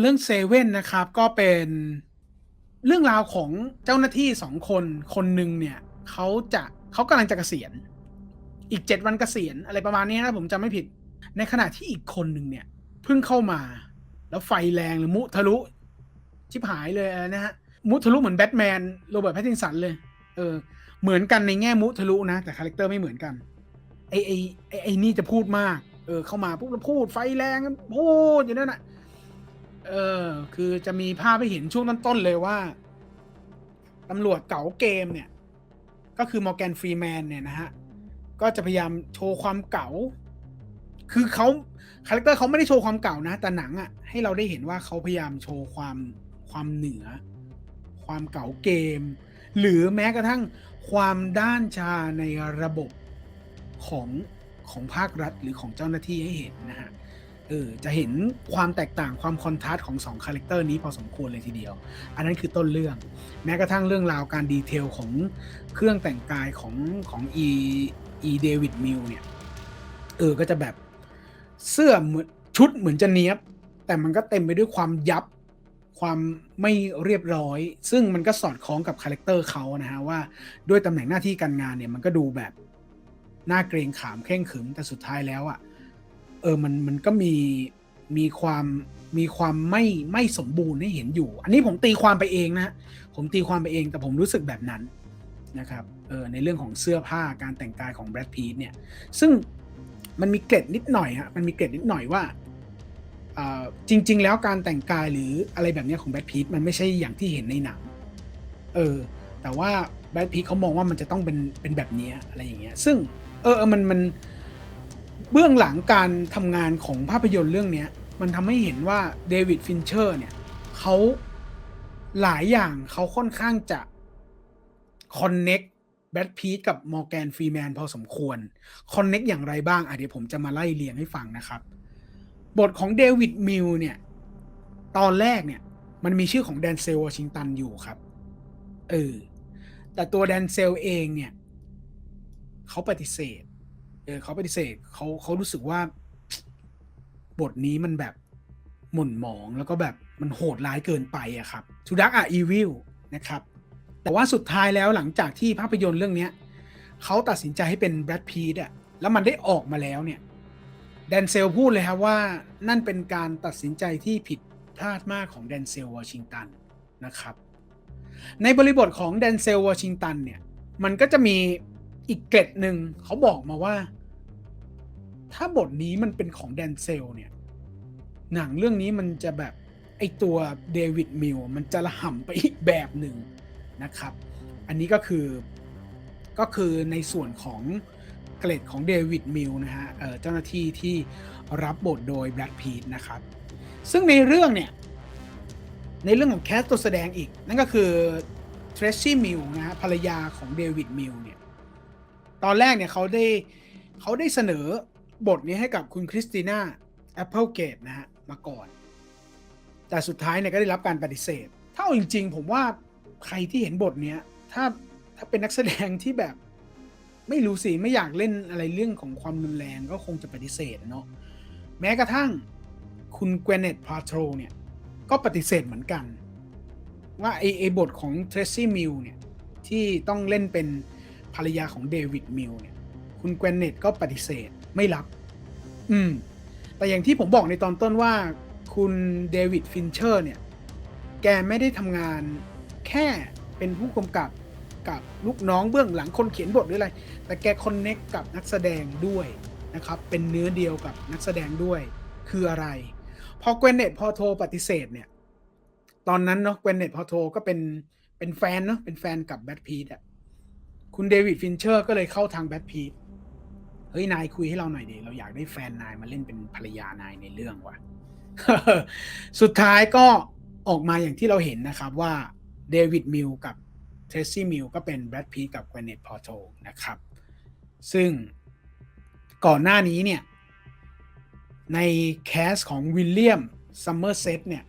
นเรื่องเซเว่นนะครับ ก็เป็นเรื่องราวของเจ้าหน้าที่สองคนคนหนึ่งเนี่ยเขาจะเขากำลังจะเกษียณ อีกเจ็ดวันเกษียณอะไรประมาณนี้นะผมจำไม่ผิด ในขณะที่อีกคนหนึ่งเนี่ยเพิ่งเข้ามา แล้วไฟแรงหรือมุทะลุ ชิบหายเลยนะฮะมุทะลุเหมือนแบทแมนโรเบิร์ตแพตตินสันเลย เออ เหมือนกันในแง่มุทะลุนะ แต่คาแรคเตอร์ไม่เหมือนกันไอไอไอไอนี่จะพูดมาก เออ เข้ามาปุ๊บแล้วพูดไฟแรงพูดอย่างนั้นน่ะ เออ คือจะมีภาพให้เห็นช่วงต้นๆเลยว่าตำรวจเก๋าเกมเนี่ย ก็คือมอร์แกนฟรีแมนเนี่ยนะฮะ ก็จะพยายามโชว์ความเก๋า คือเขาคาแรคเตอร์เขาไม่ได้โชว์ความเก่านะ แต่หนังอะ่ะ ให้เราได้เห็นว่าเขาพยายามโชว์ความความเหนือ ความเก่าเกม หรือแม้กระทั่งความด้านชาในระบบของของภาครัฐหรือของเจ้าหน้าที่ให้เห็นนะฮะ เออจะเห็นความแตกต่างความคอนทราสต์ของสองคาแรคเตอร์นี้พอสมควรเลยทีเดียว อันนั้นคือต้นเรื่อง แม้กระทั่งเรื่องราวการดีเทลของเครื่องแต่งกายของของอีอีเดวิดมิลเนี่ยเออก็จะแบบเสื้อเหมือนชุดเหมือนจะเนี้ยบ แต่มันก็เต็มไปด้วยความยับความไม่เรียบร้อย ซึ่งมันก็สอดคล้องกับคาแรคเตอร์เขานะฮะว่าด้วยตำแหน่งหน้าที่การงานเนี่ยมันก็ดูแบบน่าเกรงขามเคร่งขึมแต่สุดท้ายแล้วอะ่ะ เออมันมันก็มีมีความมีความไม่ไม่สมบูรณ์ให้เห็นอยู่ อันนี้ผมตีความไปเองนะ ผมตีความไปเองแต่ผมรู้สึกแบบนั้นนะครับเออในเรื่องของเสื้อผ้าการแต่งกายของแบรดพีทเนี่ย ซึ่งมันมีเกร็ดนิดหน่อยฮะมันมีเกร็ดนิดหน่อยว่าจริง ๆ แล้วการแต่งกายหรืออะไรแบบนี้ของแบรดพีทมันไม่ใช่อย่างที่เห็นในหนัง เออ แต่ว่าแบรดพีทเขามองว่ามันจะต้องเป็นเป็นแบบนี้อะไรอย่างเงี้ย ซึ่งเออมันมัน เบื้องหลังการทำงานของภาพยนตร์เรื่องนี้มันทำให้เห็นว่าเดวิดฟินเชอร์เนี่ยเขาหลายอย่างเขาค่อนข้างจะคอนเน็กแบทพีทกับมอร์แกนฟรีแมนพอสมควรคอนเน็กอย่างไรบ้างอะเดี๋ยวผมจะมาไล่เรียงให้ฟังนะครับ บทของเดวิดมิลเนี่ย ตอนแรกเนี่ย มันมีชื่อของแดนเซลวอชิงตันอยู่ครับ เออ แต่ตัวแดนเซลเองเนี่ย เขาปฏิเสธ เออเขาปฏิเสธเขาเขารู้สึกว่า บทนี้มันแบบหม่นหมองแล้วก็แบบมันโหดร้ายเกินไปอะครับทูดักอะอีวิลนะครับ แต่ว่าสุดท้ายแล้วหลังจากที่ภาพยนตร์เรื่องนี้เขาตัดสินใจให้เป็นแบรดพีดอะแล้วมันได้ออกมาแล้วเนี่ยแดนเซลพูดเลยครับว่านั่นเป็นการตัดสินใจที่ผิดพลาดมากของแดนเซลวอชิงตันนะครับ ในบริบทของแดนเซลวอชิงตันเนี่ย มันก็จะมี อีกเกร็ดหนึ่งเขาบอกมาว่า ถ้าบทนี้มันเป็นของแดนเซลเนี่ย หนังเรื่องนี้มันจะแบบไอตัวเดวิดมิลมันจะระห่ำไปอีกแบบหนึ่งนะครับ อันนี้ก็คือก็คือในส่วนของเกรดของเดวิดมิลนะฮะเจ้าหน้าที่ที่รับบทโดยแบรดพีทนะครับ ซึ่งในเรื่องเนี่ย ในเรื่องของแคสตัวแสดงอีก นั่นก็คือเทรซี่มิลนะฮะภรรยาของเดวิดมิลเนี่ย ตอนแรกเนี่ยเขาได้เขาได้เสนอบทนี้ให้กับคุณคริสติน่าแอปเปิลเกตนะฮะมาก่อน แต่สุดท้ายเนี่ยก็ได้รับการปฏิเสธ ถ้าเอาจริง ๆ ผมว่าใครที่เห็นบทเนี้ยถ้าถ้าเป็นนักแสดงที่แบบ ไม่รู้สิ ไม่อยากเล่นอะไรเรื่องของความรุนแรงก็คงจะปฏิเสธเนาะแม้กระทั่งคุณเกวเนตพาโทรเนี่ย ก็ปฏิเสธเหมือนกัน ว่าไอไอบทของเทรซี่มิลเนี่ย ที่ต้องเล่นเป็น ภรรยาของเดวิดมิลเนี่ย คุณเกวนเนตก็ปฏิเสธไม่รับ อืม แต่อย่างที่ผมบอกในตอนต้นว่า คุณเดวิดฟินเชอร์เนี่ย แกไม่ได้ทำงานแค่เป็นผู้กำกับกับลูกน้องเบื้องหลังคนเขียนบทหรืออะไร แต่แกคอนเน็กกับนักแสดงด้วยนะครับ เป็นเนื้อเดียวกับนักแสดงด้วย คืออะไร พอเกวนเนตพอโทรปฏิเสธเนี่ย ตอนนั้นเนาะเกวนเนตพอโทรก็เป็นเป็นแฟนเนาะเป็นแฟนกับแบทพีทอะ คุณเดวิดฟินเชอร์ก็เลยเข้าทางแบทพีทเฮ้ย นายคุยให้เราหน่อยดิ เราอยากได้แฟนนายมาเล่นเป็นภรรยานายในเรื่องว่ะ สุดท้ายก็ออกมาอย่างที่เราเห็นนะครับว่าเดวิดมิลกับเทรซี่มิลก็เป็นแบรดพีกับแกวเนตพอโตนะครับ ซึ่งก่อนหน้านี้เนี่ย ในแคสของวิลเลียมซัมเมอร์เซตเนี่ย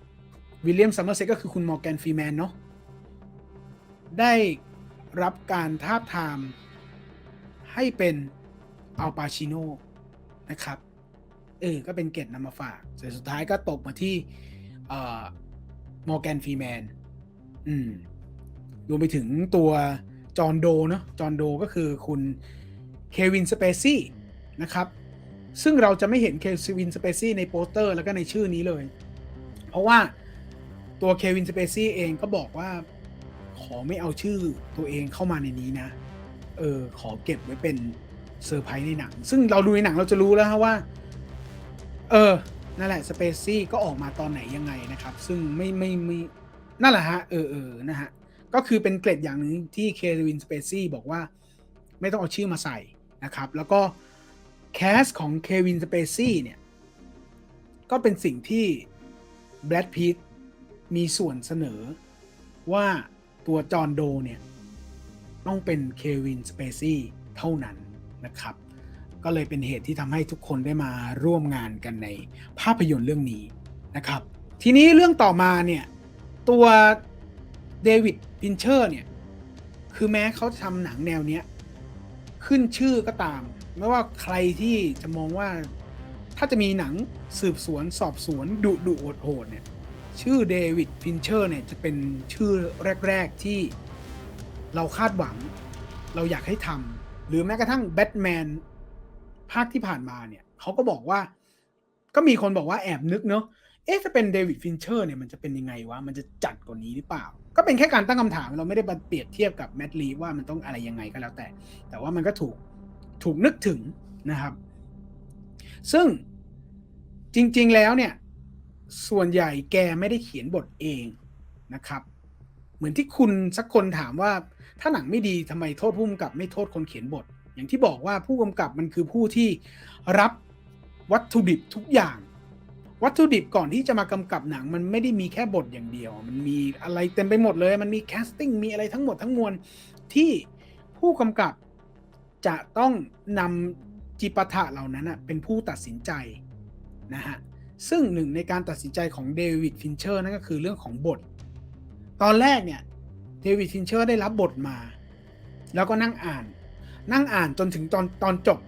วิลเลียมซัมเมอร์เซตก็คือคุณมอร์แกนฟรีแมนเนาะได้ รับการทาบทาม ให้เป็นอัลปาชิโนนะครับ เออ ก็เป็นเกตนำมาฝากแต่สุดท้ายก็ตกมาที่มอร์แกนฟรีแมน อืม รวมไปถึงตัวจอห์นโดเนาะ จอห์นโดก็คือคุณเควินสเปซี่นะครับ ซึ่งเราจะไม่เห็นเควินสเปซี่ในโปสเตอร์แล้วก็ในชื่อนี้เลย เพราะว่าตัวเควินสเปซี่เองก็บอกว่า ขอไม่เอาชื่อตัวเองเข้ามาในนี้นะ เออ ขอเก็บไว้เป็นเซอร์ไพรส์ในหนัง ซึ่งเราดูในหนังเราจะรู้แล้วฮะว่า เออ นั่นแหละสเปซี่ก็ออกมาตอนไหนยังไงนะครับ ซึ่งไม่ไม่ไม่นั่นแหละฮะ เออเออนะฮะ ก็คือเป็นเกร็ดอย่างหนึ่งที่เควินสเปซี่บอกว่า ไม่ต้องเอาชื่อมาใส่นะครับ แล้วก็แคสของเควินสเปซี่เนี่ย ก็เป็นสิ่งที่แบรดพีทมีส่วนเสนอว่า ตัวจอห์นโดเนี่ย ต้องเป็นเควินสเปซี่เท่านั้นนะครับ ก็เลยเป็นเหตุที่ทำให้ทุกคนได้มาร่วมงานกันในภาพยนตร์เรื่องนี้นะครับ ทีนี้เรื่องต่อมาเนี่ย ตัวเดวิดพินเชอร์เนี่ย คือแม้เขาจะทำหนังแนวเนี้ยขึ้นชื่อก็ตาม ไม่ว่าใครที่จะมองว่าถ้าจะมีหนังสืบสวนสอบสวนดุดุโหดโหดเนี่ย ชื่อเดวิดฟินเชอร์เนี่ยจะเป็นชื่อแรก ๆที่เราคาดหวัง เราอยากให้ทำหรือแม้กระทั่งแบทแมนภาคที่ผ่านมาเนี่ยเขาก็บอกว่า ก็มีคนบอกว่าแอบนึกเนอะเอ๊ะถ้าเป็นเดวิดฟินเชอร์เนี่ยมันจะเป็นยังไงวะ มันจะจัดกว่านี้หรือเปล่า ก็เป็นแค่การตั้งคำถามเราไม่ได้มาเปรียบเทียบกับแมดลีว่ามันต้องอะไรยังไงก็แล้วแต่ แต่ว่ามันก็ถูกถูกนึกถึงนะครับ ซึ่งจริง ๆ แล้วเนี่ย ส่วนใหญ่แกไม่ได้เขียนบทเองนะครับ เหมือนที่คุณสักคนถามว่าถ้าหนังไม่ดีทำไมโทษผู้กำกับไม่โทษคนเขียนบท อย่างที่บอกว่าผู้กำกับมันคือผู้ที่รับวัตถุดิบทุกอย่าง วัตถุดิบก่อนที่จะมากำกับหนังมันไม่ได้มีแค่บทอย่างเดียว มันมีอะไรเต็มไปหมดเลย มันมีแคสติ้งมีอะไรทั้งหมดทั้งมวลที่ผู้กำกับจะต้องนำจิปาถะเหล่านั้นเป็นผู้ตัดสินใจนะฮะ ซึ่งหนึ่งในการตัดสินใจของเดวิดฟินเชอร์นั่นก็คือเรื่องของบท ตอนแรกเนี่ยเดวิดฟินเชอร์ได้รับบทมา แล้วก็นั่งอ่าน นั่งอ่านจนถึงตอนตอนจบ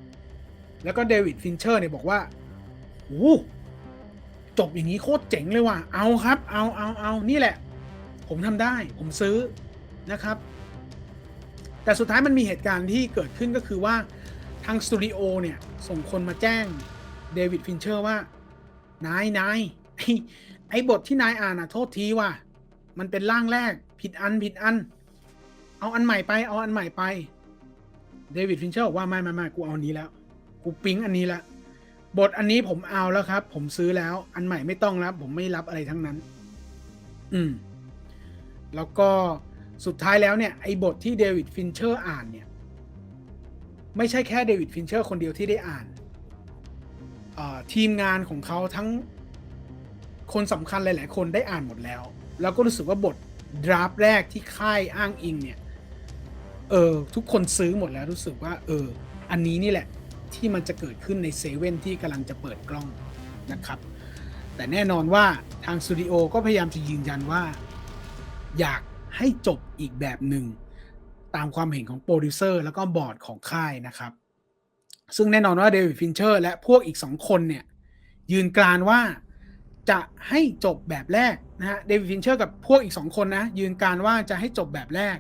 แล้วก็เดวิดฟินเชอร์เนี่ยบอกว่าโอ้จบอย่างนี้โคตรเจ๋งเลยว่ะ เอาครับ เอาเอาเอานี่แหละ ผมทำได้ ผมซื้อนะครับ แต่สุดท้ายมันมีเหตุการณ์ที่เกิดขึ้นก็คือว่าทางสตูดิโอเนี่ย ส่งคนมาแจ้งเดวิดฟินเชอร์ว่า นายนายไอ้ไอ้บทที่นายอ่านอะโทษทีว่ะมันเป็นร่างแรก ผิดอันผิดอัน เอาอันใหม่ไป เอาอันใหม่ไป เดวิดฟินเชอร์บอกว่าไม่ไม่ไม่กูเอาอันนี้แล้ว กูปิ๊งอันนี้ละ บทอันนี้ผมเอาแล้วครับ ผมซื้อแล้ว อันใหม่ไม่ต้องแล้ว ผมไม่รับอะไรทั้งนั้น อืม แล้วก็สุดท้ายแล้วเนี่ย ไอ้บทที่เดวิดฟินเชอร์อ่านเนี่ย ไม่ใช่แค่เดวิดฟินเชอร์คนเดียวที่ได้อ่าน ทีมงานของเขาทั้งคนสำคัญหลาย ๆ คนได้อ่านหมดแล้ว แล้วก็รู้สึกว่าบทดราฟแรกที่ค่ายอ้างอิงเนี่ย เออ ทุกคนซื้อหมดแล้วรู้สึกว่า เออ อันนี้นี่แหละที่มันจะเกิดขึ้นในเซเว่นที่กำลังจะเปิดกล้องนะครับ แต่แน่นอนว่าทางสตูดิโอก็พยายามจะยืนยันว่า อยากให้จบอีกแบบหนึ่ง ตามความเห็นของโปรดิวเซอร์แล้วก็บอร์ดของค่ายนะครับ ซึ่งแน่นอนว่าเดวิดฟินเชอร์ และพวกอีกสองคนเนี่ย ยืนกรานว่าจะให้จบแบบแรกนะฮะเดวิดฟินเชอร์กับพวกอีกสองคนนะ ยืนกรานว่าจะให้จบแบบแรก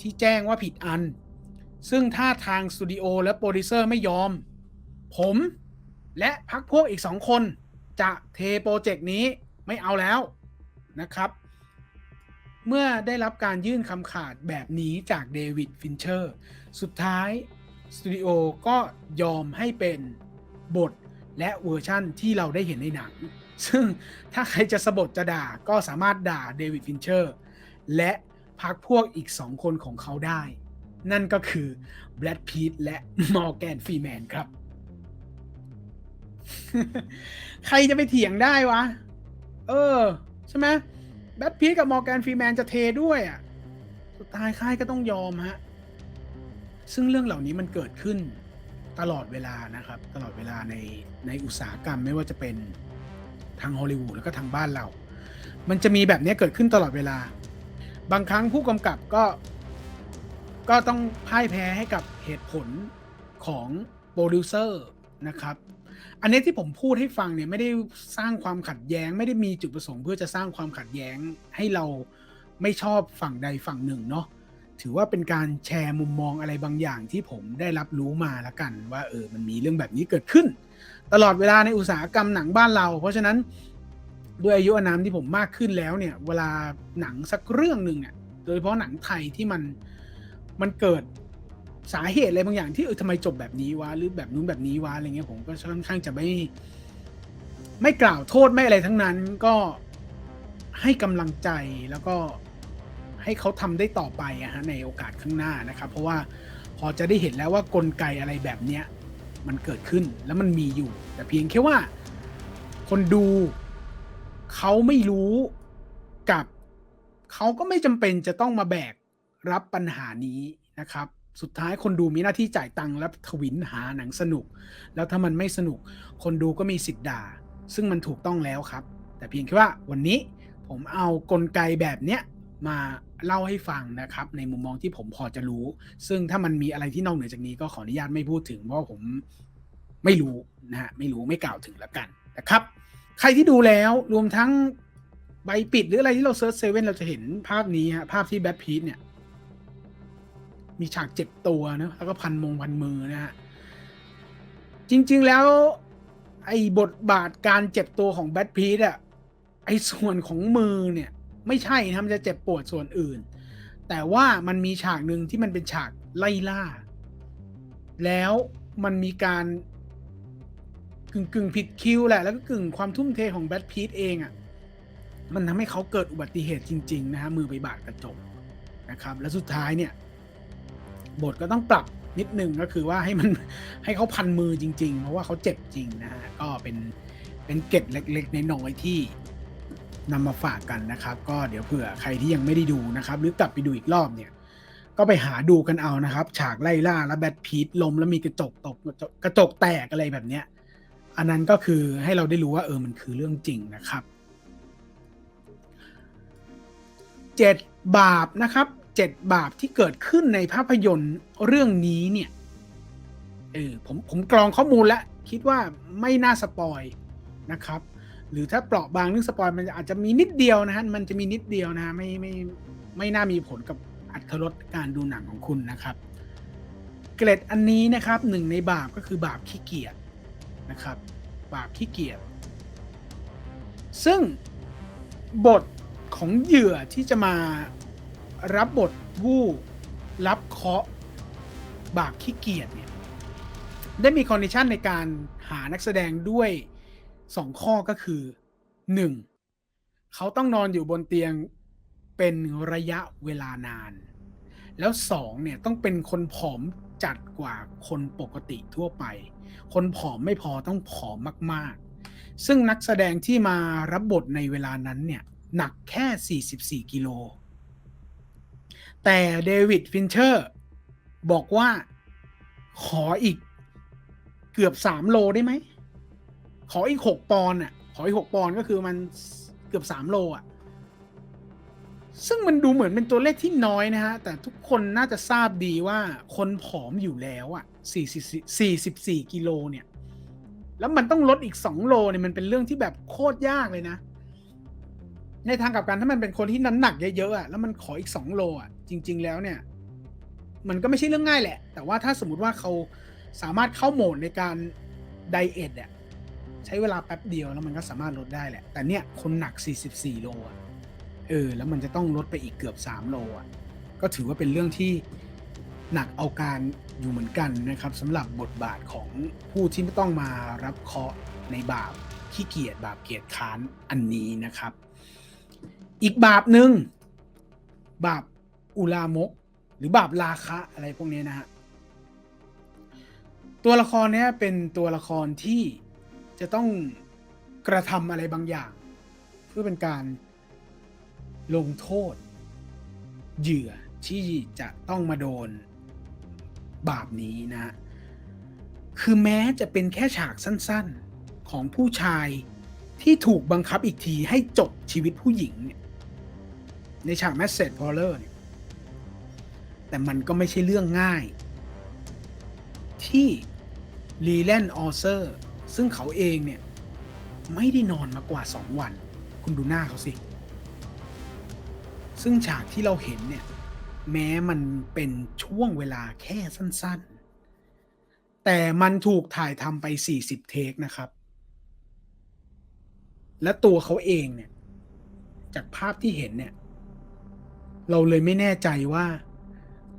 ที่แจ้งว่าผิดอัน ซึ่งถ้าทางสตูดิโอและโปรดิวเซอร์ไม่ยอม ผมและพักพวกอีกสองคน จะเทโปรเจกต์นี้ไม่เอาแล้วนะครับ เมื่อได้รับการยื่นคำขาดแบบนี้จากเดวิดฟินเชอร์ สุดท้าย สตูดิโอก็ยอมให้เป็นบทและเวอร์ชั่นที่เราได้เห็นในหนัง ซึ่งถ้าใครจะสะบดจะด่าก็สามารถด่าเดวิดฟินเชอร์และพักพวกอีกสองคนของเขาได้ นั่นก็คือแบรดพีทและมอร์แกนฟรีแมนครับ ใครจะไปเถียงได้วะ เออ ใช่ไหมแบทพีทกับมอร์แกนฟรีแมนจะเทด้วยอะ สุดท้ายค่ายก็ต้องยอมฮะ ซึ่งเรื่องเหล่านี้มันเกิดขึ้นตลอดเวลานะครับ ตลอดเวลาในในอุตสาหกรรมไม่ว่าจะเป็นทางฮอลลีวูดแล้วก็ทางบ้านเรา มันจะมีแบบนี้เกิดขึ้นตลอดเวลา บางครั้งผู้กำกับก็ก็ต้องพ่ายแพ้ให้กับเหตุผลของโปรดิวเซอร์นะครับ อันนี้ที่ผมพูดให้ฟังเนี่ยไม่ได้สร้างความขัดแย้ง ไม่ได้มีจุดประสงค์เพื่อจะสร้างความขัดแย้งให้เราไม่ชอบฝั่งใดฝั่งหนึ่งเนาะ ถือว่าเป็นการแชร์มุมมองอะไรบางอย่างที่ผมได้รับรู้มาละกัน ว่าเออมันมีเรื่องแบบนี้เกิดขึ้น ตลอดเวลาในอุตสาหกรรมหนังบ้านเรา เพราะฉะนั้นด้วยอายุอานามที่ผมมากขึ้นแล้วเนี่ย เวลาหนังสักเรื่องหนึ่งเนี่ยโดยเฉพาะหนังไทยที่มันมันเกิดสาเหตุอะไรบางอย่างที่เออทำไมจบแบบนี้วะหรือแบบนู้นแบบนี้วะอะไรเงี้ยผมก็ค่อนข้างจะไม่ไม่กล่าวโทษไม่อะไรทั้งนั้นก็ให้กำลังใจแล้วก็ ให้เขาทำได้ต่อไปอะฮะในโอกาสข้างหน้านะครับ เพราะว่าพอจะได้เห็นแล้วว่ากลไกอะไรแบบเนี้ยมันเกิดขึ้นแล้วมันมีอยู่ แต่เพียงแค่ว่า คนดูเขาไม่รู้กับเขาก็ไม่จำเป็นจะต้องมาแบกรับปัญหานี้นะครับ สุดท้ายคนดูมีหน้าที่จ่ายตังค์และทวินหาหนังสนุก แล้วถ้ามันไม่สนุก คนดูก็มีสิทธิ์ด่า ซึ่งมันถูกต้องแล้วครับ แต่เพียงแค่ว่าวันนี้ผมเอากลไกแบบเนี้ย มาเล่าให้ฟังนะครับ ในมุมมองที่ผมพอจะรู้ ซึ่งถ้ามันมีอะไรที่นอกเหนือจากนี้ก็ขออนุญาตไม่พูดถึง เพราะผมไม่รู้นะฮะไม่รู้ไม่กล่าวถึงแล้วกันนะครับ ใครที่ดูแล้วรวมทั้งใบปิดหรืออะไรที่เราเซิร์ชเซเว่นเราจะเห็นภาพนี้ฮะภาพที่แบทพีทเนี่ย มีฉากเจ็บตัวนะแล้วก็พันมงพันมือนะฮะจริง ๆ แล้วไอ้บทบาทการเจ็บตัวของแบทพีทอะไอ้ส่วนของมือเนี่ย ไม่ใช่นะมันจะเจ็บปวดส่วนอื่น แต่ว่ามันมีฉากหนึ่งที่มันเป็นฉากไล่ล่า แล้วมันมีการกึ่งกึ่งผิดคิวแหละ แล้วก็กึ่งความทุ่มเทของแบทพีทเองอะ่ะ มันทำให้เขาเกิดอุบัติเหตุจริง ๆ นะฮะ มือไปบาดกระจกนะครับ แล้วสุดท้ายเนี่ย บทก็ต้องปรับนิดนึงก็คือว่าให้มันให้เขาพันมือจริง ๆ เพราะว่าเขาเจ็บจริงนะฮะ ก็เป็นเป็นเกร็ดเล็ก ๆ ในน้อยที่ นำมาฝากกันนะครับ ก็เดี๋ยวเผื่อใครที่ยังไม่ได้ดูนะครับ หรือกลับไปดูอีกรอบเนี่ย ก็ไปหาดูกันเอานะครับ ฉากไล่ล่าแล้วแบทพีทลมแล้วมีกระจกตกกระจกแตกอะไรแบบเนี้ย อันนั้นก็คือให้เราได้รู้ว่าเออมันคือเรื่องจริงนะครับเจ็ดบาปนะครับเจ็ดบาปที่เกิดขึ้นในภาพยนตร์เรื่องนี้เนี่ยเออผมผมกรองข้อมูลแล้ว คิดว่าไม่น่าสปอยนะครับ หรือถ้าเปราะบางเรื่องสปอยมันอาจจะมีนิดเดียวนะฮะมันจะมีนิดเดียวนะไม่ไม่ไม่น่ามีผลกับอัตรสการดูหนังของคุณนะครับ เกร็ดอันนี้นะครับหนึ่งในบาปก็คือบาปขี้เกียจนะครับ บาปขี้เกียจซึ่งบทของเหยื่อที่จะมารับบทวู้รับเคาะบาปขี้เกียจเนี่ยได้มีคอนดิชันในการหานักแสดงด้วย สองข้อก็คือหนึ่งเขาต้องนอนอยู่บนเตียงเป็นระยะเวลานาน แล้วสองเนี่ยต้องเป็นคนผอมจัดกว่าคนปกติทั่วไป คนผอมไม่พอต้องผอมมากๆ ซึ่งนักแสดงที่มารับบทในเวลานั้นเนี่ยหนักแค่ 44 กิโล แต่เดวิดฟินเชอร์บอกว่าขออีกเกือบ 3 โลได้ไหม ขออีก6ปอนด์อะ ขออีก6ปอนด์ก็คือมันเกือบ3โลอะ ซึ่งมันดูเหมือนเป็นตัวเลขที่น้อยนะฮะ แต่ทุกคนน่าจะทราบดีว่าคนผอมอยู่แล้วอะ44 44กิโลเนี่ย แล้วมันต้องลดอีก2โลเนี่ยมันเป็นเรื่องที่แบบโคตรยากเลยนะ ในทางกลับกันถ้ามันเป็นคนที่น้ำหนักเยอะๆอะแล้วมันขออีก2โลอะจริง ๆ แล้วเนี่ย มันก็ไม่ใช่เรื่องง่ายแหละ แต่ว่าถ้าสมมติว่าเขาสามารถเข้าโหมดในการไดเอทอะ ใช้เวลาแป๊บเดียวแล้วมันก็สามารถลดได้แหละ แต่เนี่ยคนหนัก 44 โลอะเออ แล้วมันจะต้องลดไปอีกเกือบ 3 โลอะก็ถือว่าเป็นเรื่องที่หนักเอาการอยู่เหมือนกันนะครับสำหรับบทบาทของผู้ที่ไม่ต้องมารับเคาะในบาปขี้เกียจบาปเกียจค้านอันนี้นะครับ อีกบาปหนึ่งบาปอุลามก หรือบาปราคะอะไรพวกนี้นะฮะตัวละครเนี้ยเป็นตัวละครที่ จะต้องกระทำอะไรบางอย่าง เพื่อเป็นการลงโทษ เหยื่อที่จะต้องมาโดนบาปนี้นะ คือแม้จะเป็นแค่ฉากสั้นๆของผู้ชายที่ถูกบังคับอีกทีให้จบชีวิตผู้หญิงเนี่ยในฉาก Message p o l e r เนี่ยแต่มันก็ไม่ใช่เรื่องง่าย ที่ลีแลนออเซอร์ ซึ่งเขาเองเนี่ยไม่ได้นอนมากว่าสองวัน คุณดูหน้าเขาสิ ซึ่งฉากที่เราเห็นเนี่ยแม้มันเป็นช่วงเวลาแค่สั้นๆ แต่มันถูกถ่ายทำไป 40 เทคนะครับ และตัวเขาเองเนี่ย จากภาพที่เห็นเนี่ย เราเลยไม่แน่ใจว่า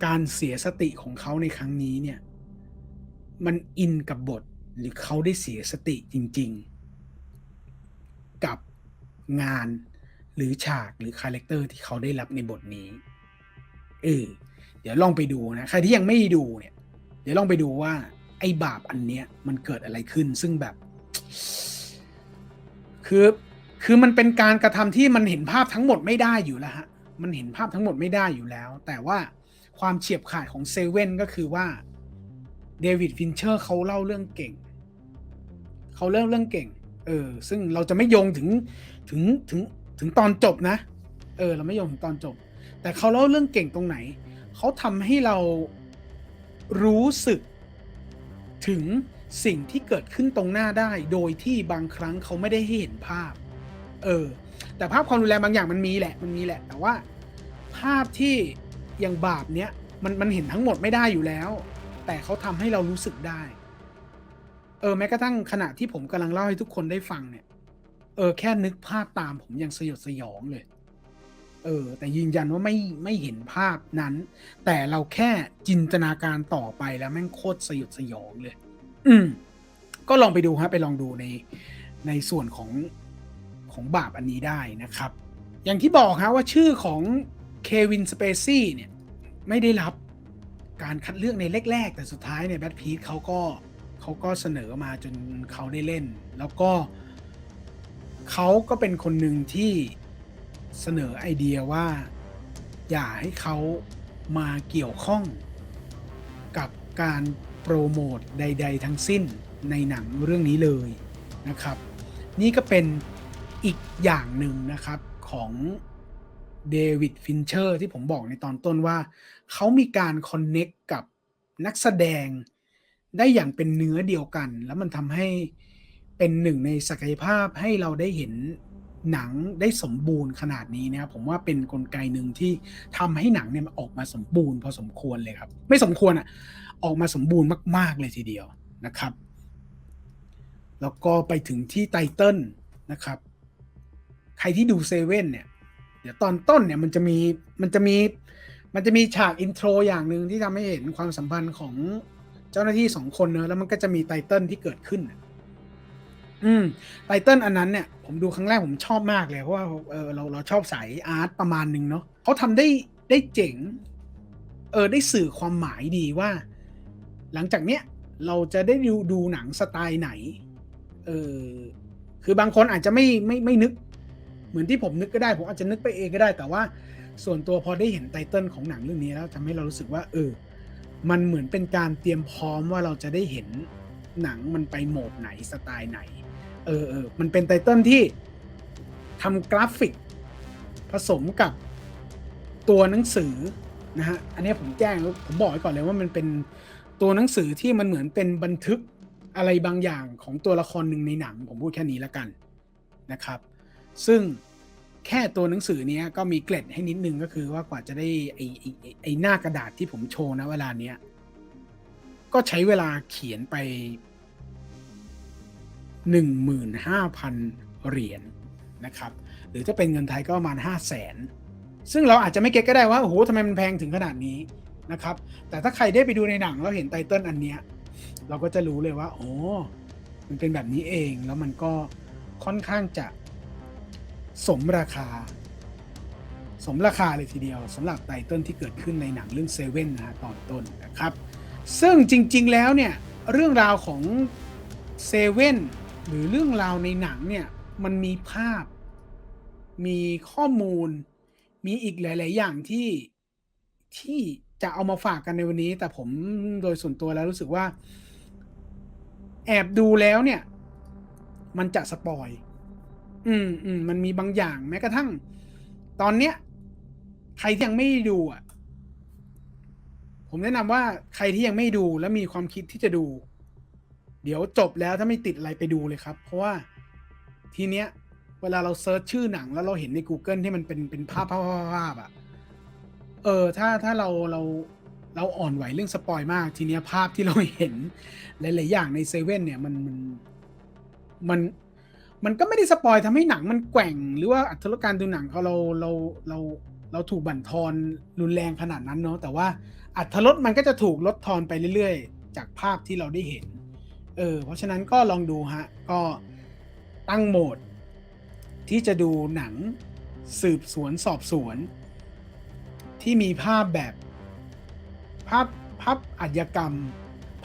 การเสียสติของเขาในครั้งนี้เนี่ย มันอินกับบท หรือเขาได้เสียสติจริง ๆ กับงานหรือฉากหรือคาแรคเตอร์ที่เขาได้รับในบทนี้เออเดี๋ยวลองไปดูนะ ใครที่ยังไม่ดูเนี่ย เดี๋ยวลองไปดูว่าไอ้บาปอันเนี้ยมันเกิดอะไรขึ้น ซึ่งแบบ คือคือมันเป็นการกระทำที่มันเห็นภาพทั้งหมดไม่ได้อยู่แล้วฮะ มันเห็นภาพทั้งหมดไม่ได้อยู่แล้ว แต่ว่าความเฉียบขาดของเซเว่นก็คือว่าเดวิดฟินเชอร์เขาเล่าเรื่องเก่ง เขาเล่าเรื่องเก่ง เออ ซึ่งเราจะไม่โยงถึงถึงถึงถึงตอนจบนะ เออ เราไม่โยงถึงตอนจบ แต่เขาเล่าเรื่องเก่งตรงไหน เขาทำให้เรารู้สึกถึงสิ่งที่เกิดขึ้นตรงหน้าได้ โดยที่บางครั้งเขาไม่ได้ให้เห็นภาพ เออ แต่ภาพความรุนแรงบางอย่างมันมีแหละ มันมีแหละ แต่ว่าภาพที่อย่างบาปเนี้ยมันมันเห็นทั้งหมดไม่ได้อยู่แล้ว แต่เขาทำให้เรารู้สึกได้ เออแม้กระทั่งขณะที่ผมกำลังเล่าให้ทุกคนได้ฟังเนี่ย เออแค่นึกภาพตามผมยังสยดสยองเลย เออ แต่ยืนยันว่าไม่ไม่เห็นภาพนั้น แต่เราแค่จินตนาการต่อไปแล้วแม่งโคตรสยดสยองเลย อืม ก็ลองไปดูฮะ ไปลองดูในในส่วนของของบาปอันนี้ได้นะครับ อย่างที่บอกฮะว่าชื่อของเควินสเปซี่เนี่ย ไม่ได้รับการคัดเลือกในแรก ๆ แต่สุดท้ายเนี่ยแบทพีทเขาก็ เขาก็เสนอมาจนเขาได้เล่น แล้วก็เขาก็เป็นคนหนึ่งที่เสนอไอเดียว่า อย่าให้เขามาเกี่ยวข้องกับการโปรโมทใด ๆ ทั้งสิ้นในหนังเรื่องนี้เลยนะครับ นี่ก็เป็นอีกอย่างหนึ่งนะครับของเดวิดฟินเชอร์ที่ผมบอกในตอนต้นว่า เขามีการคอนเน็กกับนักแสดง ได้อย่างเป็นเนื้อเดียวกัน แล้วมันทำให้เป็นหนึ่งในศักยภาพให้เราได้เห็นหนังได้สมบูรณ์ขนาดนี้นะครับผมว่าเป็นนกลไกหนึ่งที่ทำให้หนังเนี่ยมันออกมาสมบูรณ์พอสมควรเลยครับ ไม่สมควรอะออกมาสมบูรณ์มาก ๆ เลยทีเดียวนะครับ แล้วก็ไปถึงที่ไตเติลนะครับ ใครที่ดูเซเว่นเนี่ย เดี๋ยวตอนต้นเนี่ยมันจะมีมันจะมีมันจะมีฉากอินโทรอย่างหนึ่งที่ทำให้เห็นความสัมพันธ์ของ เจ้าหน้าที่สองคนเนอะแล้วมันก็จะมีไตเติลที่เกิดขึ้นอืมไตเติลอันนั้นเนี่ยผมดูครั้งแรกผมชอบมากเลย เพราะว่าเออเราเราชอบสายอาร์ตประมาณหนึ่งเนาะเขาทำได้ได้เจ๋ง เออได้สื่อความหมายดีว่า หลังจากเนี้ยเราจะได้ดูดูหนังสไตล์ไหน เออคือบางคนอาจจะไม่ไม่ไม่นึก เหมือนที่ผมนึกก็ได้ ผมอาจจะนึกไปเองก็ได้ แต่ว่าส่วนตัวพอได้เห็นไตเติลของหนังเรื่องนี้แล้วทำให้เรารู้สึกว่า เออ มันเหมือนเป็นการเตรียมพร้อมว่าเราจะได้เห็นหนังมันไปโหมดไหนสไตล์ไหน เออเออมันเป็นไตเติลที่ทำกราฟิก ผสมกับตัวหนังสือนะฮะ อันนี้ผมแจ้งผมบอกไว้ก่อนเลยว่ามันเป็นตัวหนังสือที่มันเหมือนเป็นบันทึกอะไรบางอย่างของตัวละครหนึ่งในหนัง ผมพูดแค่นี้แล้วกันนะครับ ซึ่ง แค่ตัวหนังสือเนี้ยก็มีเกร็ดให้นิดนึงก็คือว่ากว่าจะได้ไอไอไอ้ไอหน้ากระดาษที่ผมโชว์นะเวลาเนี้ยก็ใช้เวลาเขียนไปหนึ่งหมื่นห้าพันเหรียญนะครับ หรือถ้าเป็นเงินไทยก็ประมาณห้าแสนซึ่งเราอาจจะไม่เก็ตก็ได้ว่าโอ้โหทำไมมันแพงถึงขนาดนี้นะครับ แต่ถ้าใครได้ไปดูในหนังแล้วเห็นไตเติลอันเนี้ยเราก็จะรู้เลยว่า โอ้มันเป็นแบบนี้เองแล้วมันก็ค่อนข้างจะ สมราคา สมราคาเลยทีเดียวสำหรับไตเติลที่เกิดขึ้นในหนังเรื่องเซเว่นนะฮะตอนต้นนะครับ ซึ่งจริงๆแล้วเนี่ยเรื่องราวของเซเว่นหรือเรื่องราวในหนังเนี่ยมันมีภาพ มีข้อมูล มีอีกหลาย ๆ อย่างที่ที่จะเอามาฝากกันในวันนี้ แต่ผมโดยส่วนตัวแล้วรู้สึกว่า แอบดูแล้วเนี่ย มันจะสปอย อืมอืมมันมีบางอย่างแม้กระทั่ง ตอนเนี้ย ใครที่ยังไม่ดูอะ ผมแนะนำว่าใครที่ยังไม่ดูและมีความคิดที่จะดู เดี๋ยวจบแล้วถ้าไม่ติดอะไรไปดูเลยครับ เพราะว่าทีเนี้ย เวลาเราเซิร์ชชื่อหนังแล้วเราเห็นใน Google ที่มันเป็นเป็นภาพภาพภาพภาพอะเออ ถ้าถ้าเราเราเราอ่อนไหวเรื่องสปอยมาก ทีเนี้ยภาพที่เราเห็น หลาย ๆ อย่างในเซเว่นเนี่ยมันมันมัน มันก็ไม่ได้สปอยทำให้หนังมันแกว่ง หรือว่าอัตรการดูหนังเขาเราเราเราเราถูกบั่นทอนรุนแรงขนาดนั้นเนาะแต่ว่าอัตรสมันก็จะถูกลดทอนไปเรื่อยๆ จากภาพที่เราได้เห็น เออ เพราะฉะนั้นก็ลองดูฮะ ก็ตั้งโหมด ที่จะดูหนังสืบสวนสอบสวน ที่มีภาพแบบ ภาพภาพอาชญากรรม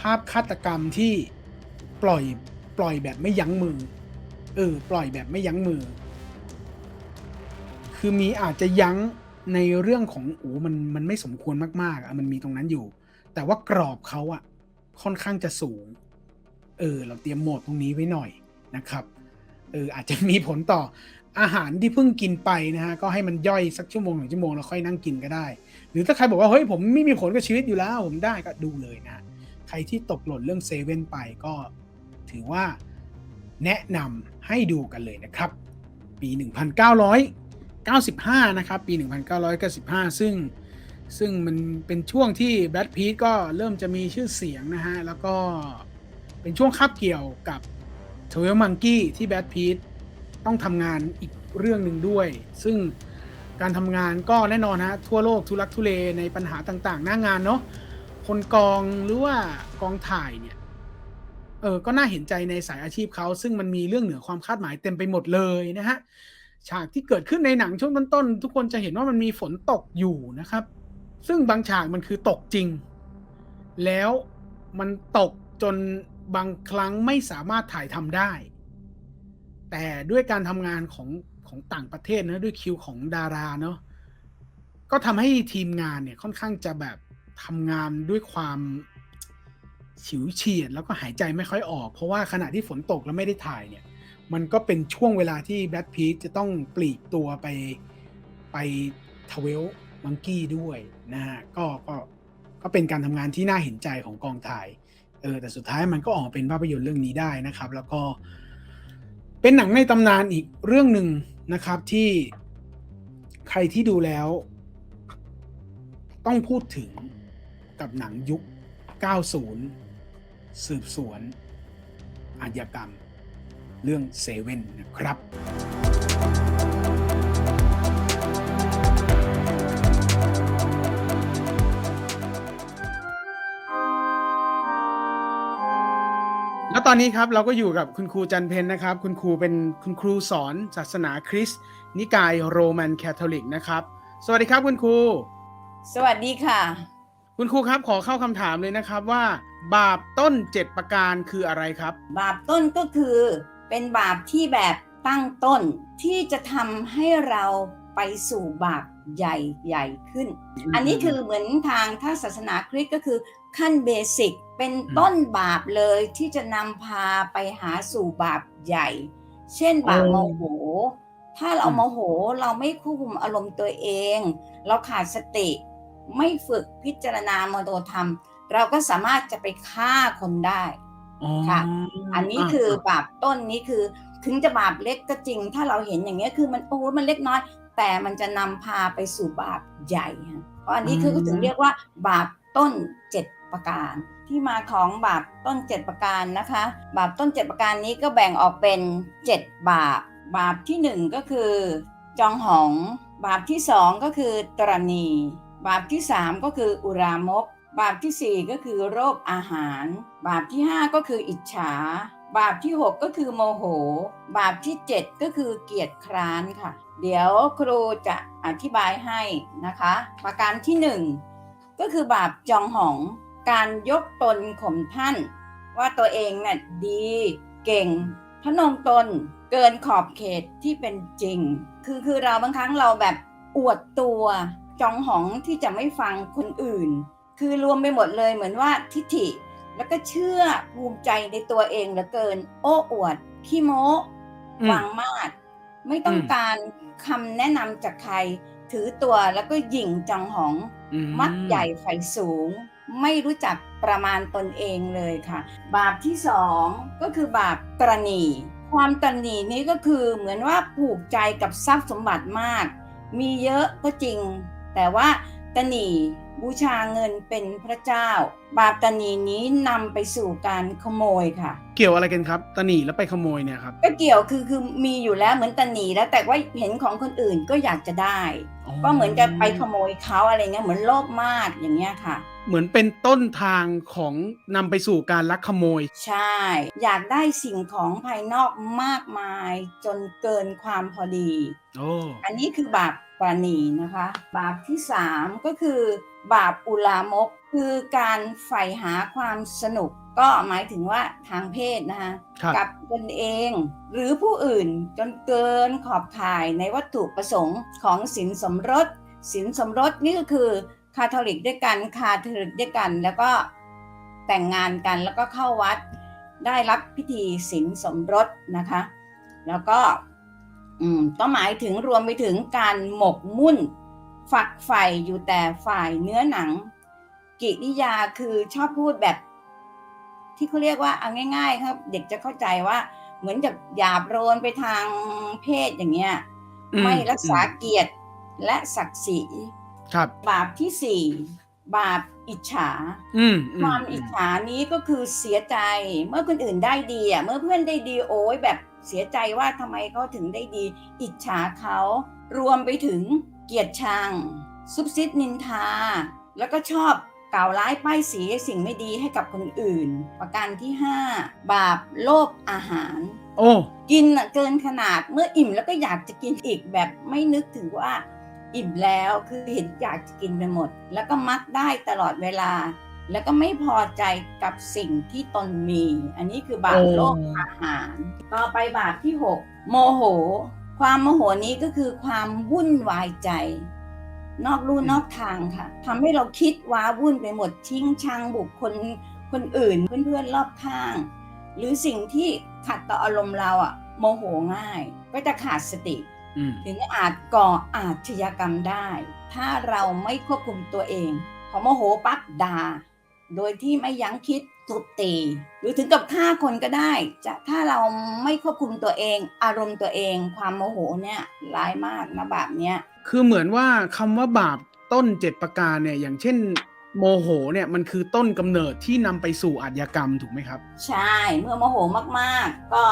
ภาพฆาตกรรมที่ปล่อยปล่อยแบบไม่ยั้งมือ เออ ปล่อยแบบไม่ยั้งมือ คือมีอาจจะยั้งในเรื่องของโอ้มันมันไม่สมควรมากๆอะมันมีตรงนั้นอยู่ แต่ว่ากรอบเขาอะค่อนข้างจะสูง เออ เราเตรียมโหมดตรงนี้ไว้หน่อยนะครับ เออ อาจจะมีผลต่ออาหารที่เพิ่งกินไปนะฮะ ก็ให้มันย่อยสักชั่วโมงหนึ่งชั่วโมงแล้วค่อยนั่งกินก็ได้ หรือถ้าใครบอกว่า เฮ้ย ผมไม่มีผลกับชีวิตอยู่แล้ว ผมได้ก็ดูเลยนะ ใครที่ตกหล่นเรื่องเซเว่นไปก็ถือว่า แนะนำให้ดูกันเลยนะครับ ปี 1995 นะครับ ปี 1995 ซึ่งซึ่งมันเป็นช่วงที่แบทพีทก็เริ่มจะมีชื่อเสียงนะฮะ แล้วก็เป็นช่วงคาบเกี่ยวกับทเวลมังกี้ที่แบทพีทต้องทำงานอีกเรื่องหนึ่งด้วย ซึ่งการทำงานก็แน่นอนฮะ ทั่วโลกทุลักทุเลในปัญหาต่างๆ หน้างานเนาะคนกองหรือว่ากองถ่ายเนี่ย เออก็น่าเห็นใจในสายอาชีพเขา ซึ่งมันมีเรื่องเหนือความคาดหมายเต็มไปหมดเลยนะฮะฉากที่เกิดขึ้นในหนังช่วงต้นๆทุกคนจะเห็นว่ามันมีฝนตกอยู่นะครับ ซึ่งบางฉากมันคือตกจริง แล้วมันตกจนบางครั้งไม่สามารถถ่ายทำได้ แต่ด้วยการทำงานของของต่างประเทศนะด้วยคิวของดาราเนาะก็ทำให้ทีมงานเนี่ยค่อนข้างจะแบบทำงานด้วยความ ฉิวเฉียดแล้วก็หายใจไม่ค่อยออก เพราะว่าขณะที่ฝนตกแล้วไม่ได้ถ่ายเนี่ย มันก็เป็นช่วงเวลาที่แบทพีทจะต้องปลีกตัวไปไปทเวลมังกี้ด้วยนะฮะก็ก็ก็เป็นการทำงานที่น่าเห็นใจของกองถ่ายเออแต่สุดท้ายมันก็ออกเป็นภาพยนตร์เรื่องนี้ได้นะครับ แล้วก็ เป็นหนังในตำนานอีกเรื่องหนึ่งนะครับที่ใครที่ดูแล้ว ต้องพูดถึงกับหนังยุค 90 สืบสวนอาชญากรรม เรื่องเซเว่นนะครับ แล้วตอนนี้ครับเราก็อยู่กับคุณครูจันเพนนะครับ คุณครูเป็นคุณครูสอนศาสนาคริสต์นิกายโรมันแคทอลิกนะครับ สวัสดีครับคุณครู สวัสดีค่ะ คุณครูครับขอเข้าคำถามเลยนะครับว่า บาปต้นเจ็ดประการคืออะไรครับ บาปต้นก็คือเป็นบาปที่แบบตั้งต้นที่จะทำให้เราไปสู่บาปใหญ่ใหญ่ขึ้น อันนี้คือเหมือนทางถ้าศาสนาคริสต์ก็คือขั้นเบสิกเป็นต้นบาปเลยที่จะนำพาไปหาสู่บาปใหญ่ เช่นบาปโมโห ถ้าเราโมโหเราไม่ควบคุมอารมณ์ตัวเอง เราขาดสติ ไม่ฝึกพิจารณามโนธรรม เราก็สามารถจะไปฆ่าคนได้อ๋อค่ะ อันนี้คืออะบาปต้นนี้คือ ถึงจะบาปเล็กก็จริง ถ้าเราเห็นอย่างเงี้ยคือมันโอ้มันเล็กน้อย แต่มันจะนำพาไปสู่บาปใหญ่ฮะเพราะอันนี้คือก็ถึงเรียกว่า บาปต้นเจ็ดประการ ที่มาของบาปต้นเจ็ดประการนะคะ บาปต้นเจ็ดประการนี้ก็แบ่งออกเป็นเจ็ดบาป บาปที่หนึ่งก็คือ จองหอง บาปที่สองก็คือตรณี บาปที่สามก็คืออุรามก บาปที่สี่ก็คือโรคอาหาร บาปที่ห้าก็คืออิจฉา บาปที่หกก็คือโมโห บาปที่เจ็ดก็คือเกียจคร้านค่ะ เดี๋ยวครูจะอธิบายให้นะคะ ประการที่หนึ่งก็คือบาปจองหอง การยกตนข่มท่าน ว่าตัวเองน่ะดี เก่งทะนงตนเกินขอบเขตที่เป็นจริง คือคือเราบางครั้งเราแบบอวดตัวจองหองที่จะไม่ฟังคนอื่น คือรวมไปหมดเลยเหมือนว่าทิฐิ แล้วก็เชื่อภูมิใจในตัวเองเหลือเกิน โอ้อวดขี้โม้อืมวางมาดไม่ต้องอืมการคำแนะนำจากใคร ถือตัวแล้วก็หยิ่งจองหองอืมักใหญ่ไฟสูง ไม่รู้จักประมาณตนเองเลยค่ะ บาปที่สองก็คือบาปตรณี ความตรณีนี้ก็คือเหมือนว่าผูกใจกับทรัพย์สมบัติมาก มีเยอะก็จริง แต่ว่าตรณี บูชาเงินเป็นพระเจ้า บาปตรณีนี้นำไปสู่การขโมยค่ะ เกี่ยวอะไรกันครับตะหนีแล้วไปขโมยเนี่ยครับก็เกี่ยวคือคือมีอยู่แล้วเหมือนตะหนีแล้วแต่ว่าเห็นของคนอื่นก็อยากจะได้ ก็เหมือนจะไปขโมยเขาอะไรเงี้ยเหมือนโลภมากอย่างเงี้ยค่ะ เหมือนเป็นต้นทางของนำไปสู่การลักขโมย ใช่ อยากได้สิ่งของภายนอกมากมาย จนเกินความพอดี โอ้อันนี้คือบาปปราณีนะคะ บาปที่สามก็คือ บาปอุลามก คือการใฝ่หาความสนุก ก็หมายถึงว่าทางเพศนะคะครับกับตนเอง หรือผู้อื่นจนเกินขอบข่ายในวัตถุประสงค์ของสินสมรสสินสมรสนี่ก็คือคาทอลิกด้วยกันคาทอลิกด้วยกัน แล้วก็แต่งงานกันแล้วก็เข้าวัดได้รับพิธีสินสมรสนะคะ แล้วก็อืมก็หมายถึงรวมไปถึงการหมกมุ่น ฝักใฝ่อยู่แต่ฝ่ายเนื้อหนัง กิริยาคือชอบพูดแบบ ที่เขาเรียกว่าเอาง่าย ๆ ครับ เด็กจะเข้าใจว่า เหมือนจะหยาบโรนไปทางเพศอย่างเงี้ยอืไม่รักษาเกียรติและศักดิ์ศรีครับ บาปที่สี่บาปอิจฉาอืมความอิจฉานี้ก็คือเสียใจเมื่อคนอื่นได้ดีอะเมื่อเพื่อนได้ดีโอ้ยแบบเสียใจว่าทำไมเขาถึงได้ดี อิจฉาเขารวมไปถึง เกลียดชัง ซุบซิบนินทา แล้วก็ชอบกล่าวร้ายป้ายสีสิ่งไม่ดีให้กับคนอื่น ประการที่ 5 บาปโลภอาหาร โอ้กินน่ะเกินขนาดเมื่ออิ่มแล้วก็อยากจะกินอีกแบบไม่นึกถึงว่าอิ่มแล้วคือเห็นอยากจะกินไปหมด แล้วก็มักได้ตลอดเวลา แล้วก็ไม่พอใจกับสิ่งที่ตนมี อันนี้คือบาปโอ้โลภอาหาร ต่อไปบาปที่ 6 โมโห ความโมโหนี้ก็คือความวุ่นวายใจ นอกลู่นอกทางค่ะทำให้เราคิดว้าวุ่นไปหมดทิ้งชังบุคคลคนอื่นเพื่อนๆรอบข้าง หรือสิ่งที่ขัดต่ออารมณ์เราอะโมโหง่าย ก็จะขาดสติอืมถึงอาจก่ออาชญากรรมได้ ถ้าเราไม่ควบคุมตัวเองพอโมโหปั๊บด่า โดยที่ไม่ยั้งคิดทุบตี หรือถึงกับฆ่าคนก็ได้ จะถ้าเราไม่ควบคุมตัวเอง อารมณ์ตัวเอง ความโมโหเนี่ยร้ายมากนะแบบเนี้ยคือเหมือนว่าคำว่าบาปต้นเจ็ดประการเนี่ยอย่างเช่นโมโหเนี่ยมันคือต้นกำเนิดที่นำไปสู่อาชญากรรมถูกไหมครับ ใช่เมื่อโมโหมากๆ ก็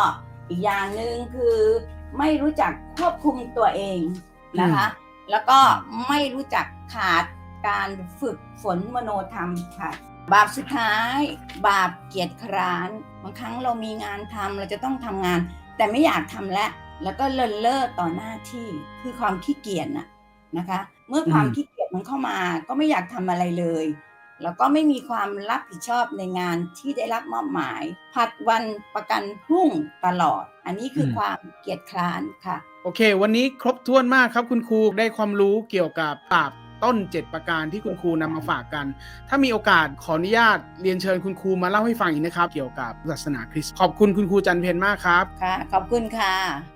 อีกอย่างหนึ่งคือไม่รู้จักควบคุมตัวเองนะคะ แล้วก็ไม่รู้จักขาดการฝึกฝนมโนธรรมค่ะ บาปสุดท้าย บาปเกียรติคร้านบางครั้งเรามีงานทำเราจะต้องทำงาน แต่ไม่อยากทำแล้วแล้วก็เลินเล่อต่อหน้าที่คือความขี้เกียจน่ะนะคะ เมื่อความอืมขี้เกียจมันเข้ามาก็ไม่อยากทำอะไรเลย แล้วก็ไม่มีความรับผิดชอบในงานที่ได้รับมอบหมาย ผัดวันประกันพรุ่งตลอด อันนี้คืออมความเกียจคร้านค่ะ โอเค วันนี้ครบถ้วนมากครับคุณครูได้ความรู้เกี่ยวกับบาป ต้น 7 ประการที่คุณครูนำมาฝากกัน ถ้ามีโอกาสขออนุญาตเรียนเชิญคุณครูมาเล่าให้ฟังอีกนะครับ เกี่ยวกับศาสนาคริสต์ขอบคุณคุณครูจันเพนมากครับค่ะขอบคุณค่ะ